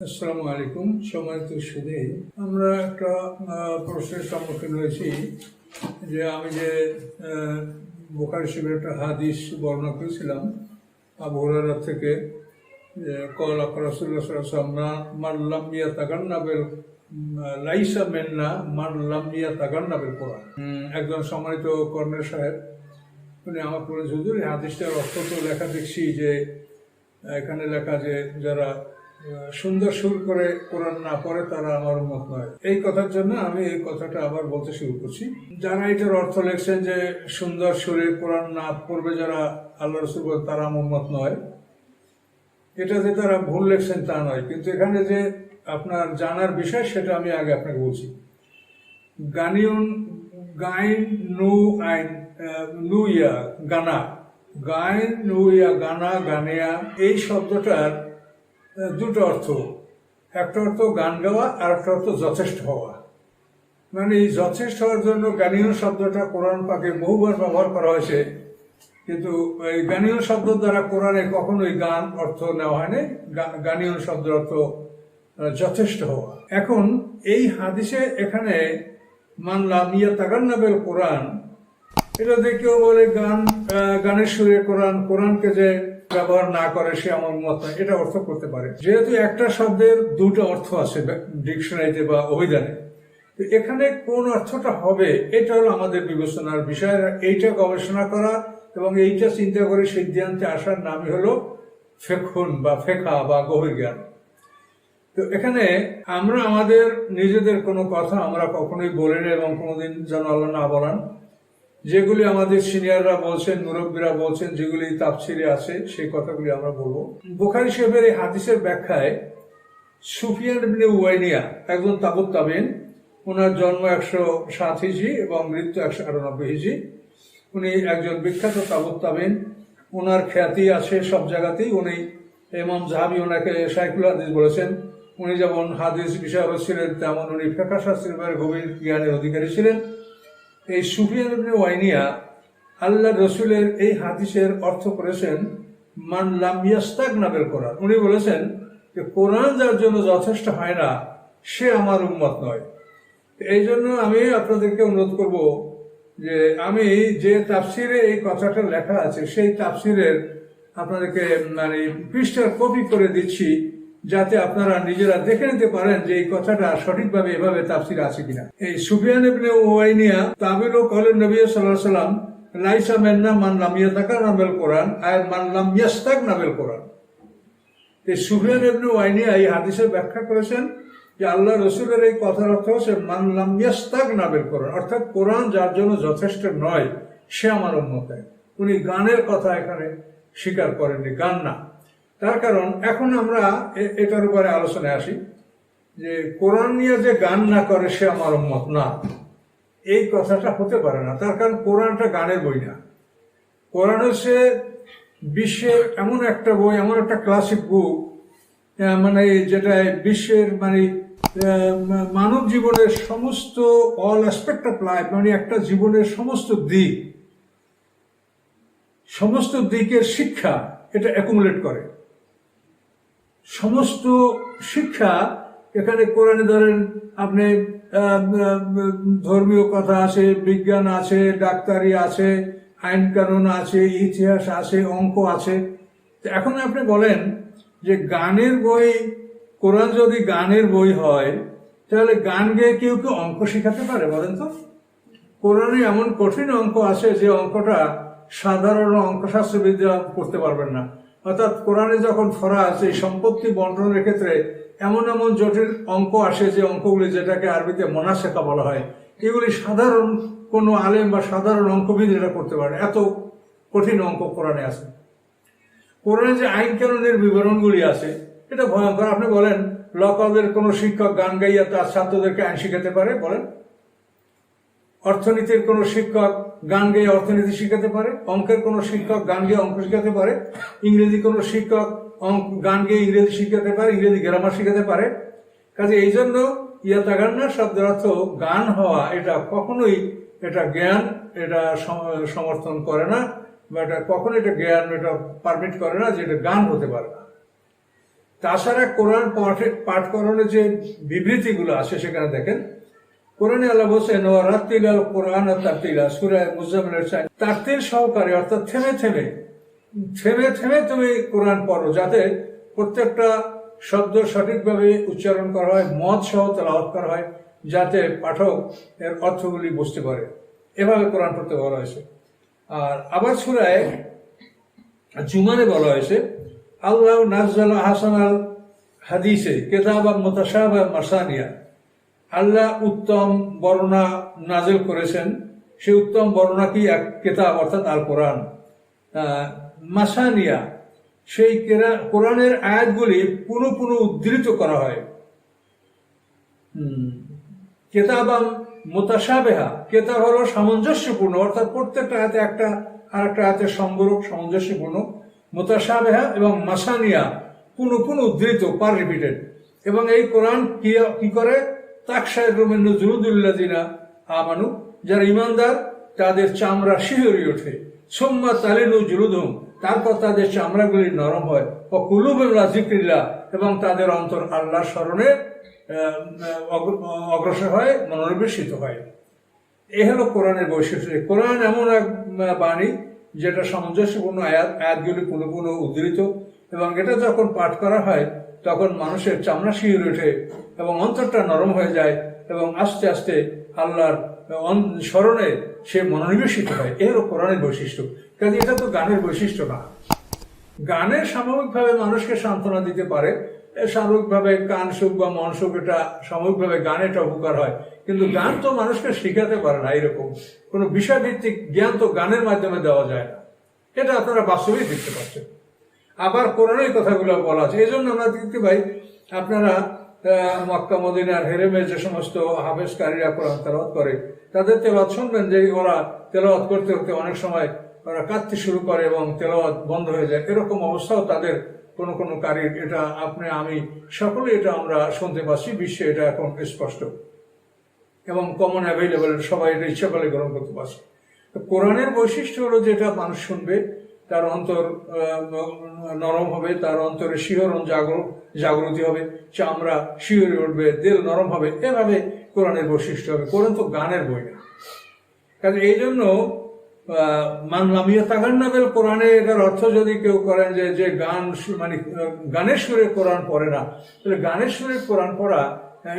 আসসালামু আলাইকুম। সম্মানিত সুদী আমরা একটা প্রশ্নের সম্মুখীন হয়েছি যে আমি যে বোখারি শিবের একটা হাদিস বর্ণনা করেছিলাম আবু হুরায়রা থেকে কল আকরাসুল্লাহ সাল্লাম মাল্লামিয়া তাগান্নাবেল লাইসা মেন্না মাল্লামিয়া তাগান্নাবেল কোরআন। উম, একজন সম্মানিত কর্নেল সাহেব উনি আমার বলে হুজুর হাদিসটার অর্থ তো লেখা দেখছি যে এখানে লেখা যে যারা সুন্দর সুর করে কোরআন না পড়ে তারা আমার উন্মত নয়। এই কথার জন্য আমি এই কথাটা আবার বলতে শুরু করছি। যারা এটার অর্থ লেখছেন যে সুন্দর সুরে কোরআন না পড়বে যারা আল্লাহ রসুল তারা উন্মত নয়, এটা যে তারা ভুল লেখছেন তা নয়। কিন্তু এখানে যে আপনার জানার বিষয়, সেটা আমি আগে আপনাকে বলছি। গানিউন, গাইন নু আইন নুইয়া গানা। গাইন নুইয়া গানা, গানিয়া, এই শব্দটার দুটো অর্থ। একটা অর্থ গান গাওয়া, আর একটা অর্থ যথেষ্ট হওয়া। মানে এই যথেষ্ট হওয়ার জন্য গানিয়ন শব্দটা কোরআন পাকে বহুবার ব্যবহার করা হয়েছে। কিন্তু এই গানিয়ন শব্দ দ্বারা কোরআনে কখনোই গান অর্থ নেওয়া হয়নি। গা- গানিয়ন শব্দের অর্থ যথেষ্ট হওয়া। এখন এই হাদিসে এখানে মানলাম ইয়া তাগান্নাবেল কোরআন, এটা কেউ বলে গান গানের সুরে কোরআন, কোরআনকে যে ব্যবহার না করে সে আমার মত নয়, এটা অর্থ করতে পারে। যেহেতু একটা শব্দের দুটো অর্থ আছে ডিকশনারিতে বা অভিধানে, তো এখানে কোন অর্থটা হবে, এটা হলো আমাদের বিবেচনার বিষয়। এইটা গবেষণা করা এবং এইটা চিন্তা করে সিদ্ধান্তে আসার নামই হলো ফেকুন বা ফেকা বা গভীর জ্ঞান। তো এখানে আমরা আমাদের নিজেদের কোনো কথা আমরা কখনোই বলিনি এবং কোনোদিন যেন আল্লাহ না বলান। যেগুলি আমাদের সিনিয়ররা বলছেন, মুরব্বীরা বলছেন, যেগুলি তাফসিরে আছে, সেই কথাগুলি আমরা বলব। বোখারি সাহেবের এই হাদিসের ব্যাখ্যায় সুফিয়ান ইবনে উয়াইনিয়া একজন তাবুত তাবিন ওনার জন্ম একশো সাত হিজি এবং মৃত্যু একশো আটানব্বই হিজি উনি একজন বিখ্যাত তাবুত তাবিন ওনার খ্যাতি আছে সব জায়গাতেই। উনি ইমাম জাহাবি ওনাকে সাইকুল হাদিস বলেছেন, উনি যেমন হাদিস বিষয় ছিলেন, তেমন উনি ফেকা শাস্ত্রের গভীর জ্ঞানের অধিকারী ছিলেন। এই সুফিয়ান ওয়াইনিয়া আল্লাহ রসুলের এই হাদিসের অর্থ করেছেন, মান লাম ইয়াস্তাক নাবের কোরআন উনি বলেছেন যে, কোরআন যার জন্য যথেষ্ট হয় না, সে আমার উন্মত নয়। এই জন্য আমি আপনাদেরকে অনুরোধ করব যে, আমি যে তাফসিরে এই কথাটা লেখা আছে, সেই তাফসিরের আপনাদেরকে মানে পৃষ্ঠার কপি করে দিচ্ছি। যাতে আপনারা নিজেরা দেখে নিতে পারেন যে এই কথাটা সঠিকভাবে এভাবে তাফসির আছে কিনা। এই সুফিয়ান ইবনে ওয়াইনিয়া তাবিল ও কলেন নবী সাল্লাল্লাহু সাল্লাম লাইসা মেন্না মান লাম ইয়াতাকা নাবেল কোরআন আর মানলাম ইয়াস্তাক নাবেল কোরআন। এই সুফিয়ান ইবনে ওয়াইনিয়া এই হাদিসের ব্যাখ্যা করেছেন যে আল্লাহ রসুলের এই কথার অর্থ হচ্ছে মানলাম ইয়াস্তাক নাবেল কোরআন। অর্থাৎ কোরআন যার জন্য যথেষ্ট নয়, সে আমার উন্মত উনি গানের কথা এখানে স্বীকার করেননি, গান না। তার কারণ, এখন আমরা এটার উপরে আলোচনায় আসি যে কোরআন নিয়ে যে গান না করে সে আমার উন্মত না, এই কথাটা হতে পারে না। তার কারণ, কোরআনটা গানের বই না। কোরআন হচ্ছে বিশ্বের এমন একটা বই, এমন একটা ক্লাসিক বুক মানে যেটা বিশ্বের মানে মানব জীবনের সমস্ত অল অ্যাসপেক্ট অফ লাইফ মানে একটা জীবনের সমস্ত দিক, সমস্ত দিকের শিক্ষা, এটা অ্যাকুমুলেট করে। সমস্ত শিক্ষা এখানে কোরআনে ধরেন আপনি ধর্মীয় কথা আছে, বিজ্ঞান আছে, ডাক্তারি আছে, আইন কানুন আছে, ইতিহাস আছে, অঙ্ক আছে। এখন আপনি বলেন যে গানের বই, কোরআন যদি গানের বই হয়, তাহলে গান গেয়ে কেউ কেউ অঙ্ক শেখাতে পারে বলেন তো? কোরআনে এমন কঠিন অঙ্ক আছে যে অঙ্কটা সাধারণ অঙ্কশাস্ত্রবিদরা করতে পারবেন না। অর্থাৎ কোরআনে যখন ফরাজ এই সম্পত্তি বন্টনের ক্ষেত্রে এমন এমন জটিল অঙ্ক আসে যে অঙ্কগুলি যেটাকে আরবিতে মনাশেখা বলা হয়, এগুলি সাধারণ কোনো আলেম বা সাধারণ অঙ্কবিদ এটা করতে পারে এত কঠিন অঙ্ক কোরআনে আছে। কোরআনে যে আইন কানুনের বিবরণগুলি আছে, এটা ভয়ঙ্কর। আপনি বলেন ল কলেজের কোনো শিক্ষক গান গাইয়া তার ছাত্রদেরকে আইন শিখাতে পারে? বলেন। অর্থনীতির কোনো শিক্ষক গান গেয়ে অর্থনীতি শিখাতে পারে, অঙ্কের কোনো শিক্ষক গান গেয়ে অঙ্ক শিখাতে পারে, ইংরেজি কোনো শিক্ষক অঙ্ক- গান গেয়ে ইংরেজি শিখাতে পারে, ইংরেজি গ্রামার শিখাতে পারে। কাজে এই জন্য ইয়াতাগান্না শব্দের অর্থ গান হওয়া, এটা কখনোই এটা জ্ঞান, এটা সমর্থন করে না, বা এটা কখনো এটা জ্ঞান, এটা পারমিট করে না যে এটা গান হতে পারে না। তাছাড়া কোরআন পাঠে পাঠকরণের যে বিবৃতিগুলো আছে সেখানে দেখেন কোরআনে আল্লাহ বলছেন ও রাত্রিলা কোরআন আর তারতিলা সুরায় মুজামিলের তারতিল সহকারে, অর্থাৎ থেমে থেমে থেমে থেমে তুমি কোরআন পড়ো, যাতে প্রত্যেকটা শব্দ সঠিকভাবে উচ্চারণ করা হয় মত সহ তেলাওয়াত করা হয়, যাতে পাঠক এর অর্থগুলি বুঝতে পারে। এভাবে কোরআন পড়তে বলা হয়েছে। আর আবার সুরায় জুমানে বলা হয়েছে, আল্লাহ নাজাল হাসান আল হাদিসে কেতাব মোতাসাব মাসানিয়া আল্লাহ উত্তম বর্ণনা নাজেল করেছেন। সেই উত্তম বর্ণনা কি এক কেতাব, অর্থাৎ আল কোরআন মাসানিয়া, সেই কেরা- কোরআনের আয়াতগুলি পুনঃ পুনঃ উদ্ধৃত করা হয়। কেতাবাম মোতাসাবেহা কেতাব হলো সামঞ্জস্যপূর্ণ, অর্থাৎ প্রত্যেকটা হাতে একটা আর একটা হাতে সম্পর্ক সামঞ্জস্যপূর্ণ। মোতাসাবেহা এবং মাসানিয়া পুনঃ পুনঃ উদ্ধৃত, পার রিপিটেড। এবং এই কোরআন কি করে? তাকসায় রোমেন জুরুদুল্লাদিনা আমানু, যারা ইমানদার, তাদের চামড়া শিহরি ওঠে। সোম্মা তালিনু জুরুদুম তারপর তাদের চামড়াগুলি নরম হয়। ও কুলুবেলা জিক্রিল্লা এবং তাদের অন্তর আল্লাহ স্মরণে অগ্রসর হয়, মনোনিবেশিত হয়। এ হলো কোরআনের বৈশিষ্ট্য। কোরআন এমন এক বাণী, যেটা সামঞ্জস্যপূর্ণ আয়াত, আয়াতগুলি পুনঃ পুনঃ উদ্ধৃত, এবং এটা যখন পাঠ করা হয় তখন মানুষের চামড়া শিউরে ওঠে এবং অন্তরটা নরম হয়ে যায় এবং আস্তে আস্তে আল্লাহর স্মরণে সে মনোনিবেশিত হয়। এ হলো কোরআনের বৈশিষ্ট্য। কাজে এটা তো গানের বৈশিষ্ট্য না। গানের সাময়িকভাবে মানুষকে সান্ত্বনা দিতে পারে। সাময়িকভাবে গান সুখ বা মন সুখ, এটা সাময়িকভাবে গান এটা উপকার হয়। কিন্তু গান তো মানুষকে শিখাতে পারে না এরকম। কোনো বিষয়ভিত্তিক জ্ঞান তো গানের মাধ্যমে দেওয়া যায় না। এটা আপনারা বাস্তবেই দেখতে পাচ্ছেন। আবার কোরআনের কথাগুলো বলা আছে। এই জন্য আমরা দেখতে পাই, আপনারা মক্কা, মদিনার হেরেমে যে সমস্ত হাফেজকারীরা কোরআন তেলাওয়াত করে, তাদের তেলাওয়াত শুনবেন যে ওরা তেলাওয়াত করতে করতে অনেক সময় ওরা কাঁদতে শুরু করে এবং তেলাওয়াত বন্ধ হয়ে যায়। এরকম অবস্থাও তাদের কোনো কোনো কারীর, এটা আপনি, আমি সকলে এটা আমরা শুনতে পাচ্ছি, বিশ্বে এটা এখন স্পষ্ট। এবং কমন অ্যাভেলেবল সবাই এটা ইচ্ছা করলে গ্রহণ করতে পারছে। কোরআনের বৈশিষ্ট্য হলো যেটা মানুষ শুনবে তার অন্তর নরম হবে তার অন্তরে শিহরণ জাগর জাগৃতি হবে চামড়া শিহরে উঠবে দিল নরম হবে এভাবে কোরআনের বৈশিষ্ট্য হবে। কোরআন তো গানের বই না। কাজে এই জন্য আহ, মান লামিয়া তাগান্নাবেল কোরআনে এটার অর্থ যদি কেউ করেন যে যে গান মানে গানের সুরে কোরআন পড়ে না তাহলে গানের সুরে কোরআন পড়া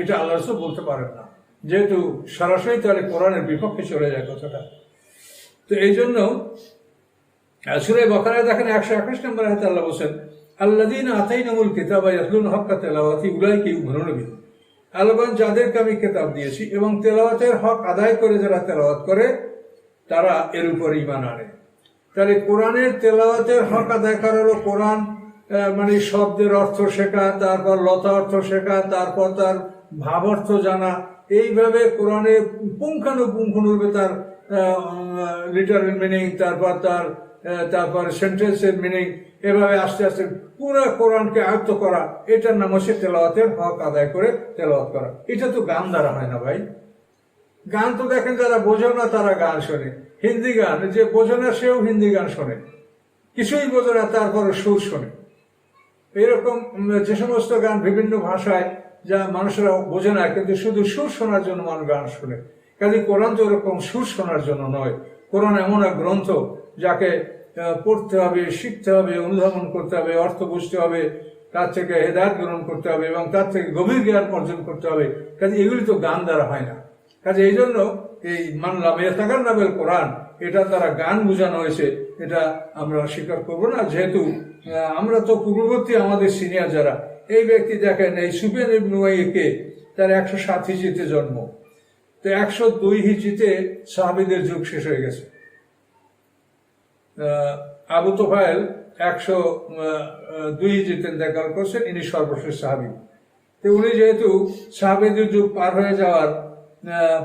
এটা আল্লাহ বলতে পারেন না। যেহেতু সরাসরি তাহলে কোরআনের বিপক্ষে চলে যায় কথাটা। তো এই জন্য সুরে বকারায় দেখেন একশো একুশ নম্বর হাতে আল্লাহ বলছেন আল্লাদিন আতাই নামুল কিতাব ইয়াসলুন হক্কা তেলাওয়াতি উলাই কি উভরণবী আলবান যাদেরকে আমি কেতাব দিয়েছি এবং তেলাওয়াতের হক আদায় করে যারা তেলাওয়াত করে, তারা এর উপর ইমান আনে। তাহলে কোরআনের তেলাওয়াতের হক আদায় করা হলো কোরআন মানে শব্দের অর্থ শেখা, তারপর লতা অর্থ শেখা, তারপর তার ভাব অর্থ জানা, এইভাবে কোরআনে পুঙ্খানুপুঙ্খানুরূপে তার লিটারেল মিনিং তারপর তার তারপর সেন্টেন্সের মিনিং এভাবে আস্তে আস্তে পুরো কোরআনকে আয়ত্ত করা, এটার নাম হচ্ছে তেলাওয়াতের হক আদায় করে তেলাওয়াত করা। এটা তো গান দ্বারা হয় না ভাই। গান তো দেখেন যারা বোঝে না, তারা গান শোনে। হিন্দি গান যে বোঝে না, সেও হিন্দি গান শোনে। কিছুই বোঝে না তারপরে সুর শোনে। এরকম যে সমস্ত গান বিভিন্ন ভাষায় যা মানুষেরা বোঝে না, কিন্তু শুধু সুর শোনার জন্য মানুষ গান শোনে। কাজে কোরআন তো এরকম সুর শোনার জন্য নয়। কোরআন এমন এক গ্রন্থ যাকে পড়তে হবে, শিখতে হবে, অনুধাবন করতে হবে, অর্থ বুঝতে হবে, তার থেকে হেদায়ত গ্রহণ করতে হবে এবং তার থেকে গভীর জ্ঞান অর্জন করতে হবে। কাজে এগুলি তো গান দ্বারা হয় না। কাজে এই জন্য এই মানলাম এতাকার নামের কোরআন, এটা দ্বারা গান বোঝানো হয়েছে, এটা আমরা স্বীকার করব না। যেহেতু আমরা তো পূর্ববর্তী আমাদের সিনিয়র যারা, এই ব্যক্তি দেখেন, এই সুবেন ইবনুয়াইকে তার একশো সাত হিজিতে জন্ম। তো একশো দুই হিজিতে সাহাবিদের যুগ শেষ হয়ে গেছে। আবু তোফায়েল একশো দুই হিজিতে দেখার করছেন ইনি সর্বশেষ সাহাবি। তো উনি যেহেতু সাহাবিদের যুগ পার হয়ে যাওয়ার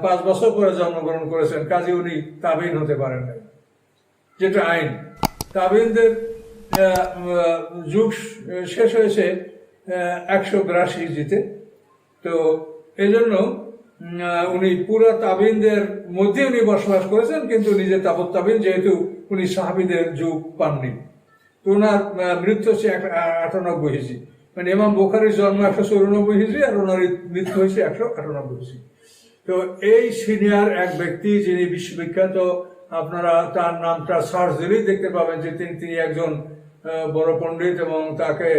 পাঁচ বছর পরে জন্মগ্রহণ করেছেন কাজে উনি তাবিন হতে পারেন না যেটা আইন। তাবিনদের যুগ শেষ হয়েছে একশো বিরাশি জিতে তো এই জন্য উম, আহ, উনি পুরো তাবিনদের মধ্যে উনি বসবাস করেছেন, কিন্তু নিজে তাবত তাবিন যেহেতু উনি সাহাবিদের যুগ পাননি। তো ওনার মৃত্যু হচ্ছে আটানব্বই হিজি মানে ইমাম বোখারির জন্ম একশো চৌরানব্বই হিজড়ি আর ওনার মৃত্যু হয়েছে একশো আটানব্বই হিজড়ি। তো এই সিনিয়র এক ব্যক্তি যিনি বিশ্ববিখ্যাত, আপনারা তার নামটা সার্চ দিলেই দেখতে পাবেন যে তিনি তিনি একজন বড় পণ্ডিত এবং তাকে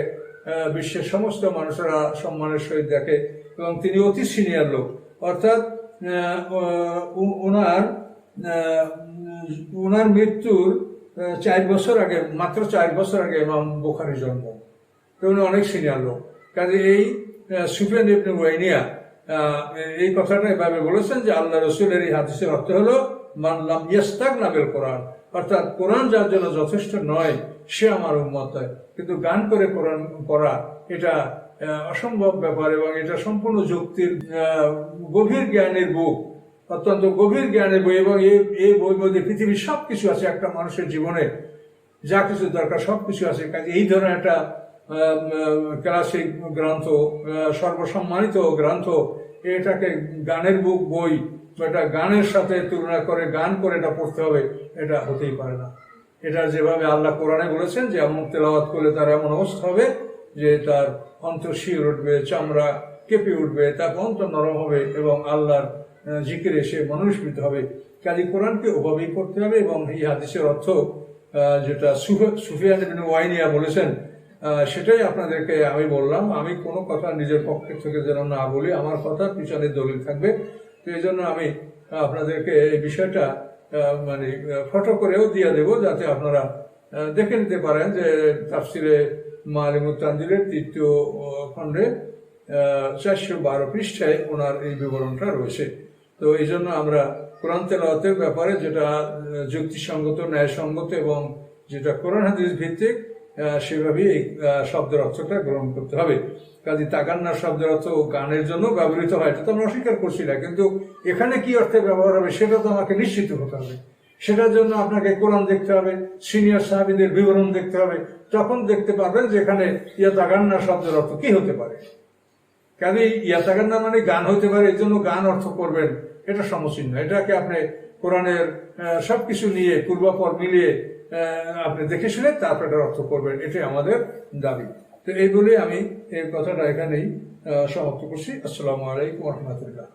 বিশ্বের সমস্ত মানুষেরা সম্মানের সহিত দেখে এবং তিনি অতি সিনিয়র লোক। অর্থাৎ ওনার ওনার মৃত্যুর চার বছর আগে মাত্র চার বছর আগে ইমাম বোখারি জন্ম। তো উনি অনেক সিনিয়র লোক। কাজে এই আহ, সুফিয়ান ইবনে ওয়াইনিয়া এই কথাটা এভাবে বলেছেন যে আল্লাহ রসুলের এই হাদিসের অর্থ হলো মানলাম ইয়েস্তাক নাবেল কোরআন। অর্থাৎ কোরআন যার জন্য যথেষ্ট নয় সে আমার উন্মত হয় কিন্তু গান করে কোরআন করা এটা অসম্ভব ব্যাপার এবং এটা সম্পূর্ণ যুক্তির গভীর জ্ঞানের বুক অত্যন্ত গভীর জ্ঞানের বই এবং এই বই মধ্যে পৃথিবীর সব কিছু আছে, একটা মানুষের জীবনে যা কিছু দরকার সব কিছু আছে। কাজে এই ধরনের একটা ক্লাসিক গ্রন্থ সর্বসম্মানিত গ্রন্থ, এটাকে গানের বুক বই এটা গানের সাথে তুলনা করে, গান করে এটা পড়তে হবে, এটা হতেই পারে না। এটা যেভাবে আল্লাহ কোরআনে বলেছেন যে এমন তেলাওয়াত করলে তার এমন অবস্থা হবে যে তার অন্তর শির উঠবে, চামড়া কেঁপে উঠবে তার অন্তর নরম হবে এবং আল্লাহর জিকিরে সে মনুষ্যিত হবে। কাজী কোরআনকে ওভাবেই পড়তে হবে এবং এই হাদিসের অর্থ যেটা সুফ- সুফিয়ান ওয়াইনিয়া বলেছেন সেটাই আপনাদেরকে আমি বললাম। আমি কোনো কথা নিজের পক্ষ থেকে যেন না বলি, আমার কথা পিছনে দলিল থাকবে। তো এই জন্য আমি আপনাদেরকে এই বিষয়টা মানে ফটো করেও দিয়ে দেব যাতে আপনারা দেখে নিতে পারেন যে তাফসিরে মালিমুত তৃতীয় খণ্ডে চারশো বারো পৃষ্ঠায় ওনার এই বিবরণটা রয়েছে। তো এই জন্য আমরা কোরআন তেলাওয়াতের ব্যাপারে যেটা যুক্তিসঙ্গত, ন্যায়সঙ্গত এবং যেটা কোরআন হাদিস ভিত্তিক সেভাবেই এই শব্দের অর্থটা গ্রহণ করতে হবে। কাজী তাগান্না শব্দের অর্থ গানের জন্য ব্যবহৃত হয়, এটা তো আমরা অস্বীকার করছি না, কিন্তু এখানে কি অর্থে ব্যবহার হবে সেটা তো আমাকে নিশ্চিত হতে হবে। সেটার জন্য আপনাকে কোরআন দেখতে হবে সিনিয়র সাহাবিদের বিবরণ দেখতে হবে। তখন দেখতে পারবেন যে এখানে ইয়া তাগান্না শব্দের অর্থ কি হতে পারে। কাজে ইয়াতাগান্না মানে গান হতে পারে এই জন্য গান অর্থ করবেন। এটা সমসীন না এটাকে আপনি কোরআনের আহ, সবকিছু নিয়ে পূর্বাপর মিলিয়ে আপনি দেখে শুনে তারপর এটার অর্থ করবেন। এটাই আমাদের দাবি। তো এই বলে আমি এই কথাটা এখানেই সমাপ্ত করছি। আসসালামু আলাইকুম রহমতুল্লাহ।